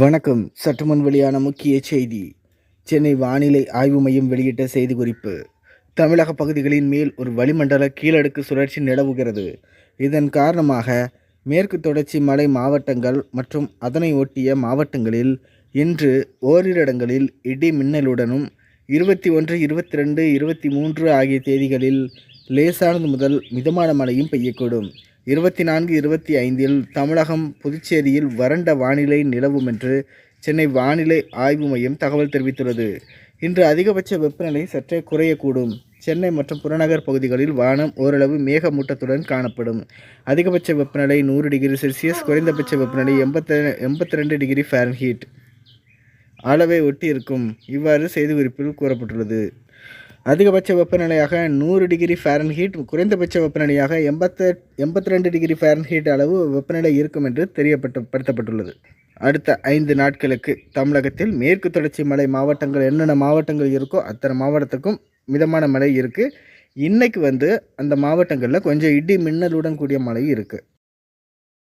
வணக்கம். சற்றுமுன் வெளியான முக்கிய செய்தி. சென்னை வானிலை ஆய்வு மையம் வெளியிட்ட செய்திக்குறிப்பு தமிழக பகுதிகளின் மேல் ஒரு வளிமண்டல கீழடுக்கு சுழற்சி நிலவுகிறது. இதன் காரணமாக மேற்கு தொடர்ச்சி மலை மாவட்டங்கள் மற்றும் அதனை ஒட்டிய மாவட்டங்களில் இன்று ஓரிரிடங்களில் இடி மின்னலுடனும் இருபத்தி ஒன்று இருபத்தி ரெண்டு இருபத்தி மூன்று ஆகிய தேதிகளில் லேசானது முதல் மிதமான மழையும் பெய்யக்கூடும். இருபத்தி நான்கு இருபத்தி ஐந்தில் தமிழகம் புதுச்சேரியில் வறண்ட வானிலை நிலவும் என்று சென்னை வானிலை ஆய்வு மையம் தகவல் தெரிவித்துள்ளது. இன்று அதிகபட்ச வெப்பநிலை சற்றே குறையக்கூடும். சென்னை மற்றும் புறநகர் பகுதிகளில் வானம் ஓரளவு மேகமூட்டத்துடன் காணப்படும். அதிகபட்ச வெப்பநிலை நூறு டிகிரி செல்சியஸ் குறைந்தபட்ச வெப்பநிலை எண்பத்தி எண்பத்தி ரெண்டு டிகிரி ஃபாரன்ஹீட். அளவை ஒட்டி இருக்கும் இவ்வாறு செய்திக்குறிப்பில் கூறப்பட்டுள்ளது. அதிகபட்ச வெப்பநிலையாக நூறு டிகிரி ஃபாரன்ஹீட் குறைந்தபட்ச வெப்பநிலையாக எண்பத்த எண்பத்தி ரெண்டு டிகிரி ஃபாரன்ஹீட் அளவு வெப்பநிலை இருக்கும் என்று தெரியப்பட்டு படுத்தப்பட்டுள்ளது அடுத்த ஐந்து நாட்களுக்கு தமிழகத்தில் மேற்கு தொடர்ச்சி மலை மாவட்டங்கள் என்னென்ன மாவட்டங்கள் இருக்கோ அத்தனை மாவட்டத்துக்கும் மிதமான மழை இருக்குது இன்றைக்கு வந்து அந்த மாவட்டங்களில் கொஞ்சம் இடி மின்னலுடன் கூடிய மழை இருக்குது